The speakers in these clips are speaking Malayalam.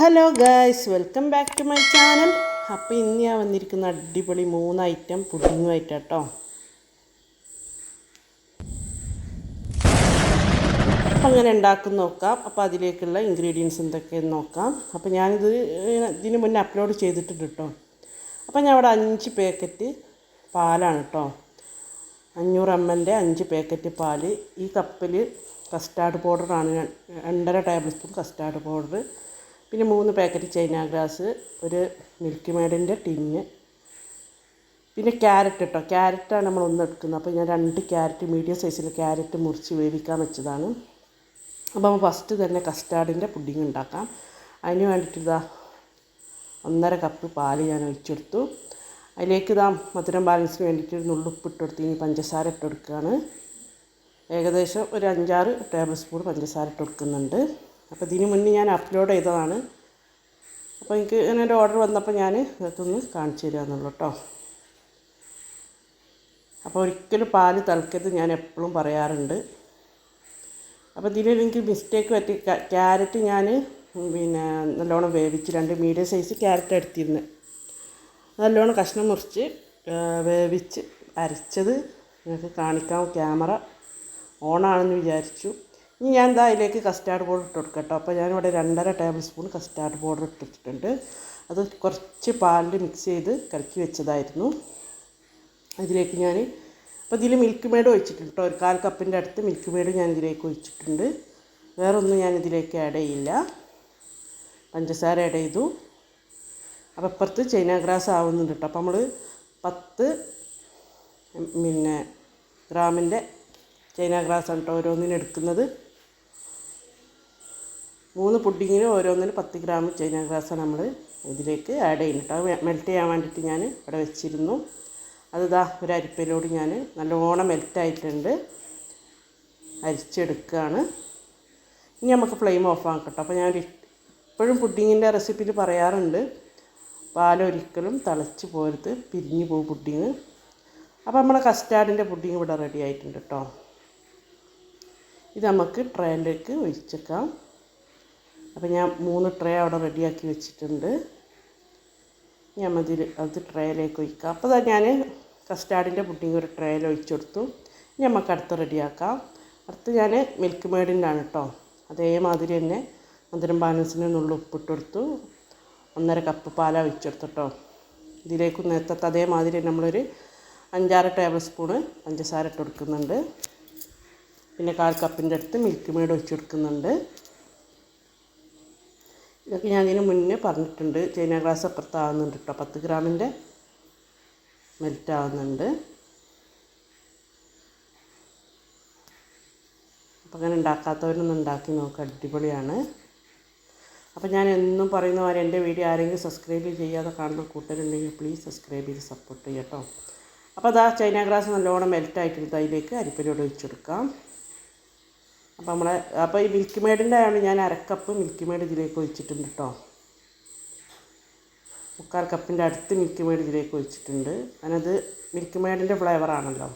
Hello guys welcome back to my channel അപ്പോൾ ഇന്ന് ഞാൻ വന്നിരിക്കുന്ന അടിപൊളി മൂന്ന് ഐറ്റം പുഡിങ്ങുമായിട്ട് കേട്ടോ അപ്പം അങ്ങനെ ഉണ്ടാക്കും നോക്കാം. അപ്പോൾ അതിലേക്കുള്ള ഇൻഗ്രീഡിയൻസ് എന്തൊക്കെയെന്ന് നോക്കാം. അപ്പോൾ ഞാനിത് ഇതിന് മുന്നേ അപ്ലോഡ് ചെയ്തിട്ടുണ്ട് കേട്ടോ അപ്പോൾ ഞാൻ അവിടെ അഞ്ച് പാക്കറ്റ് പാലാണ് കേട്ടോ അഞ്ഞൂറ് എം എല്ലിന്റെ അഞ്ച് പാക്കറ്റ് പാൽ ഈ കപ്പിൽ കസ്റ്റാർഡ് പൗഡറാണ് രണ്ടര ടേബിൾ സ്പൂൺ കസ്റ്റാർഡ് പൗഡർ പിന്നെ മൂന്ന് പാക്കറ്റ് ചൈന ഗ്രാസ് ഒരു മിൽക്ക് മേഡിന്റെ ടിന്ന് പിന്നെ ക്യാരറ്റ് കേട്ടോ ക്യാരറ്റാണ് നമ്മൾ ഒന്ന് എടുക്കുന്നത്. അപ്പോൾ ഞാൻ രണ്ട് ക്യാരറ്റ് മീഡിയം സൈസിൽ ക്യാരറ്റ് മുറിച്ച് വേവിക്കാൻ വെച്ചതാണ്. അപ്പോൾ ഫസ്റ്റ് തന്നെ കസ്റ്റാർഡിന്റെ പുഡിങ് ഉണ്ടാക്കാം. അതിന് വേണ്ടിയിട്ട് ഇതാ ഒന്നര കപ്പ് പാൽ ഞാൻ ഒഴിച്ചെടുത്തു. അതിലേക്ക് ഇതാ മധുരം ബാലൻസിന് വേണ്ടിയിട്ട് ഒരു നുള്ളുപ്പ് ഇട്ടെടുത്ത് ഇനി പഞ്ചസാര ഇട്ടെടുക്കുകയാണ് ഏകദേശം ഒരു അഞ്ചാറ് ടേബിൾ സ്പൂൺ പഞ്ചസാര ഇട്ട് കൊടുക്കുന്നുണ്ട് അപ്പോൾ ഇതിന് മുന്നേ ഞാൻ അപ്ലോഡ് ചെയ്തതാണ്. അപ്പോൾ എനിക്ക് ഇങ്ങനെ ഒരു ഓർഡർ വന്നപ്പോൾ ഞാൻ അതൊന്ന് കാണിച്ചു തരാമെന്നുള്ളൂ കേട്ടോ. അപ്പോൾ ഒരിക്കലും പാൽ തിളക്കരുത് ഞാൻ എപ്പോഴും പറയാറുണ്ട്. അപ്പോൾ ഇതിൽ എനിക്ക് മിസ്റ്റേക്ക് പറ്റി ക്യാരറ്റ് ഞാൻ പിന്നെ നല്ലോണം വേവിച്ച് രണ്ട് മീഡിയം സൈസ് ക്യാരറ്റ് എടുത്തിരുന്നു. നല്ലോണം കഷ്ണം മുറിച്ച് വേവിച്ച് അരച്ചത് നിങ്ങൾക്ക് കാണിക്കാം. ക്യാമറ ഓണാണെന്ന് വിചാരിച്ചു. ഇനി ഞാൻ എന്താ അതിലേക്ക് കസ്റ്റാർഡ് പൗഡർ ഇട്ട് കൊടുക്കാം കേട്ടോ അപ്പോൾ ഞാനിവിടെ രണ്ടര ടേബിൾ സ്പൂൺ കസ്റ്റാർഡ് പൗഡർ ഇട്ടിട്ടുണ്ട്. അത് കുറച്ച് പാലിൽ മിക്സ് ചെയ്ത് കലക്കി വെച്ചതായിരുന്നു. അതിലേക്ക് ഞാൻ അപ്പോൾ ഇതിൽ മിൽക്ക് മേഡ് ഒഴിച്ചിട്ടുണ്ട് കേട്ടോ ഒരു കാൽ കപ്പിന്റെ അടുത്ത് മിൽക്ക് മേഡ് ഞാൻ ഇതിലേക്ക് ഒഴിച്ചിട്ടുണ്ട്. വേറൊന്നും ഞാൻ ഇതിലേക്ക് ആഡ് ചെയ്യില്ല. പഞ്ചസാര ആഡ് ചെയ്തു. അപ്പോൾ ഇപ്പുറത്ത് ചൈന ഗ്രാസ് ആവുന്നുണ്ട് കേട്ടോ അപ്പോൾ നമ്മൾ പത്ത് പിന്നെ ഗ്രാമിന്റെ ചൈന ഗ്രാസ് ആണ് കേട്ടോ ഓരോന്നിനും എടുക്കുന്നത് മൂന്ന് പുഡിങ്ങിന് ഓരോന്നിന് പത്ത് ഗ്രാം ചൈന ഗ്രാസാണ് നമ്മൾ ഇതിലേക്ക് ആഡ് ചെയ്യുന്നുണ്ട് കേട്ടോ. അത് മെൽറ്റ് ചെയ്യാൻ വേണ്ടിയിട്ട് ഞാൻ ഇവിടെ വെച്ചിരുന്നു. അത് ഇതാ ഒരു അരിപ്പയിലോട് ഞാൻ നല്ലോണം മെൽറ്റായിട്ടുണ്ട് അരിച്ചെടുക്കുകയാണ് ഇനി നമുക്ക് ഫ്ലെയിം ഓഫ് ആക്കട്ടോ അപ്പോൾ ഞാൻ ഇപ്പോഴും പുഡിങ്ങിന്റെ റെസിപ്പിയിൽ പറയാറുണ്ട്. പാലൊരിക്കലും തിളച്ച് പോരുത് പിരിഞ്ഞു പോകും പുഡിങ്. അപ്പോൾ നമ്മുടെ കസ്റ്റാർഡിന്റെ പുഡിങ് ഇവിടെ റെഡി ആയിട്ടുണ്ട് കേട്ടോ. ഇത് നമുക്ക് ട്രേയിലേക്ക് ഒഴിച്ചേക്കാം. അപ്പോൾ ഞാൻ മൂന്ന് ട്രേ അവിടെ റെഡിയാക്കി വെച്ചിട്ടുണ്ട്. ഞാൻ അതിൽ അത് ട്രേയിലേക്ക് ഒഴിക്കാം. അപ്പോൾ ഞാൻ കസ്റ്റാർഡിന്റെ പുഡിങ് ഒരു ട്രേയിൽ ഒഴിച്ചു കൊടുത്തു. നമുക്ക് അടുത്ത് റെഡിയാക്കാം അടുത്ത് ഞാൻ മിൽക്ക് മേഡിന്റെ ആണ് കേട്ടോ അതേമാതിരി തന്നെ മധുരം ബാലൻസിന് നുള്ള ഉപ്പിട്ട് കൊടുത്തു. ഒന്നര കപ്പ് പാല ഒഴിച്ചെടുത്തു കേട്ടോ ഇതിലേക്ക് നേരത്തെ അതേമാതിരി നമ്മളൊരു അഞ്ചാറ് ടേബിൾ സ്പൂണ് പഞ്ചസാര ഇട്ട് കൊടുക്കുന്നുണ്ട്. പിന്നെ കാൽ കപ്പിന്റെ അടുത്ത് മിൽക്ക് മേഡ് ഒഴിച്ചു കൊടുക്കുന്നുണ്ട്. ഇതൊക്കെ ഞാൻ ഇതിന് മുന്നേ പറഞ്ഞിട്ടുണ്ട്. ചൈന ഗ്ലാസ് അപ്പുറത്താവുന്നുണ്ട് കേട്ടോ പത്ത് ഗ്രാമിന്റെ മെൽറ്റ് ആവുന്നുണ്ട് അപ്പം അങ്ങനെ ഉണ്ടാക്കാത്തവരൊന്നും ഉണ്ടാക്കി നോക്കുക അടിപൊളിയാണ്. അപ്പോൾ ഞാൻ എന്നും പറയുന്ന പോലെ എന്റെ വീഡിയോ ആരെങ്കിലും സബ്സ്ക്രൈബ് ചെയ്യാതെ കാണുന്ന കൂട്ടരുണ്ടെങ്കിൽ പ്ലീസ് സബ്സ്ക്രൈബ് ചെയ്ത് സപ്പോർട്ട് ചെയ്യാം കേട്ടോ അപ്പോൾ അതാ ചൈന ഗ്ലാസ് നല്ലോണം മെൽറ്റായിട്ട് അതിലേക്ക് അരിപ്പരിയോട് ഒഴിച്ചെടുക്കാം. അപ്പോൾ നമ്മളെ അപ്പോൾ ഈ മിൽക്ക് മേഡിന്റെ ആണ് ഞാൻ അരക്കപ്പ് മിൽക്ക് മേഡ് ഇതിലേക്ക് ഒഴിച്ചിട്ടുണ്ട് കേട്ടോ മുക്കാൽ കപ്പിന്റെ അടുത്ത് മിൽക്ക് മേഡ് ഇതിലേക്ക് ഒഴിച്ചിട്ടുണ്ട്. അതിനത് മിൽക്ക് മേഡിന്റെ ഫ്ലേവറാണല്ലോ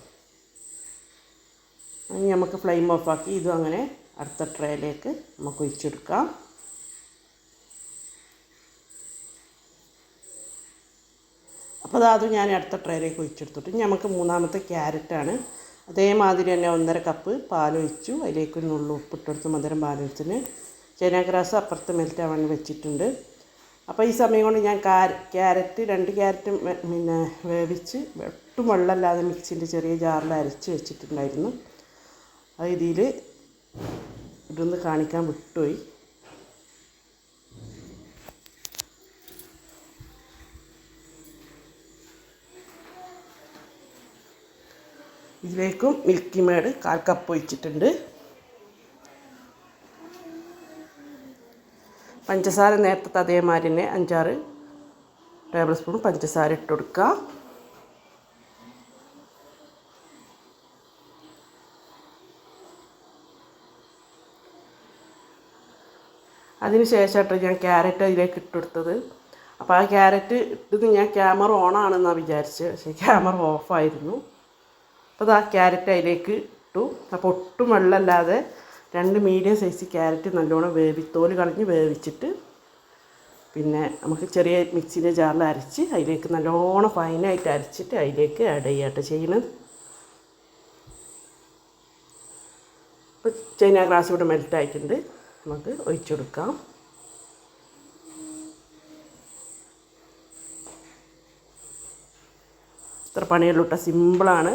ഇനി നമുക്ക് ഫ്ലെയിം ഓഫാക്കി ഇതും അങ്ങനെ അടുത്ത ട്രേയിലേക്ക് നമുക്ക് ഒഴിച്ചെടുക്കാം. അപ്പോൾ അത് ഞാൻ അടുത്ത ട്രേയിലേക്ക് ഒഴിച്ചെടുത്തിട്ട് നമുക്ക് മൂന്നാമത്തെ ക്യാരറ്റാണ് അതേമാതിരി തന്നെ ഒന്നര കപ്പ് പാലൊഴിച്ചു. അതിലേക്ക് ഒരു നുള്ളു ഉപ്പിട്ടെടുത്ത് മധുരം പാലൊഴിച്ചിന് ചൈന അപ്പുറത്ത് മെൽറ്റ് ആവാൻ വെച്ചിട്ടുണ്ട്. അപ്പോൾ ഈ സമയം കൊണ്ട് ഞാൻ ക്യാരറ്റ് രണ്ട് ക്യാരറ്റ് പിന്നെ വേവിച്ച് ഒട്ടും വെള്ളമല്ലാതെ മിക്സിന്റെ ചെറിയ ജാറിൽ അരച്ച് വെച്ചിട്ടുണ്ടായിരുന്നു. അത് ഇതിൽ ഇതൊന്ന് കാണിക്കാൻ വിട്ടുപോയി. ഇതിലേക്കും മിൽക്കി മേഡ് കാൽ കപ്പ് ഒഴിച്ചിട്ടുണ്ട്. പഞ്ചസാര നേരത്തെ അതേമാതിരി തന്നെ അഞ്ചാറ് ടേബിൾ സ്പൂൺ പഞ്ചസാര ഇട്ട് കൊടുക്കുക. അതിന് ശേഷമായിട്ട് ഞാൻ ക്യാരറ്റ് അതിലേക്ക് ഇട്ട് കൊടുത്തത്. അപ്പോൾ ആ ക്യാരറ്റ് ഇട്ടത് ഞാൻ ക്യാമറ ഓൺ ആണെന്നാണ് വിചാരിച്ചത്. പക്ഷേ ക്യാമറ ഓഫായിരുന്നു അപ്പോൾ ആ ക്യാരറ്റ് അതിലേക്ക് ഇട്ടു. അപ്പോൾ ഒട്ടും വെള്ളമല്ലാതെ രണ്ട് മീഡിയം സൈസ് ക്യാരറ്റ് നല്ലോണം വേവി തോൽ കളഞ്ഞ് വേവിച്ചിട്ട് പിന്നെ നമുക്ക് ചെറിയ മിക്സിന്റെ ജാറിൽ അരച്ച് അതിലേക്ക് നല്ലോണം ഫൈനായിട്ട് അരച്ചിട്ട് അതിലേക്ക് ആഡ് ചെയ്യാട്ടോ ചെയ്യണത് ഇപ്പോൾ ചൈന ഗ്ലാസ് ഇവിടെ മെൽറ്റ് ആയിട്ടുണ്ട്. നമുക്ക് ഒഴിച്ചു കൊടുക്കാം. ഇത്ര പണിയുള്ള കേട്ടോ. സിമ്പിളാണ്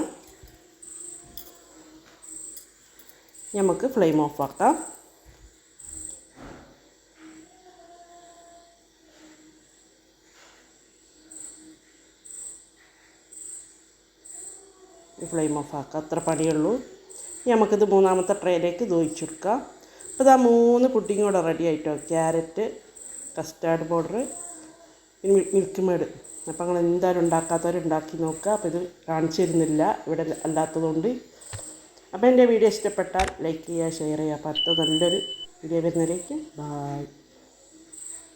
നമുക്ക് ഫ്ലെയിം ഓഫ് ആക്കാം. ഫ്ലെയിം ഓഫ് ആക്കാം. അത്ര പണിയുള്ളൂ. നമുക്കിത് മൂന്നാമത്തെ ട്രേയിലേക്ക് ഇത് അപ്പോൾ ഇതാ മൂന്ന് പുഡിങ് കൂടെ റെഡി ആയിട്ടോ. Carrot custard powder milk made അപ്പോൾ നിങ്ങൾ എന്തായാലും ഉണ്ടാക്കാത്തവർ ഉണ്ടാക്കി നോക്കുക. അപ്പോൾ ഇത് കാണിച്ചു തരുന്നില്ല. ഇവിടെ അല്ലാത്തതുകൊണ്ട് അപ്പോൾ എന്റെ വീഡിയോ ഇഷ്ടപ്പെട്ടാൽ ലൈക്ക് ചെയ്യുക ഷെയർ ചെയ്യുക. അപ്പോൾ അടുത്ത നല്ലൊരു വീഡിയോ വരുന്നതിലേക്ക് ബായ്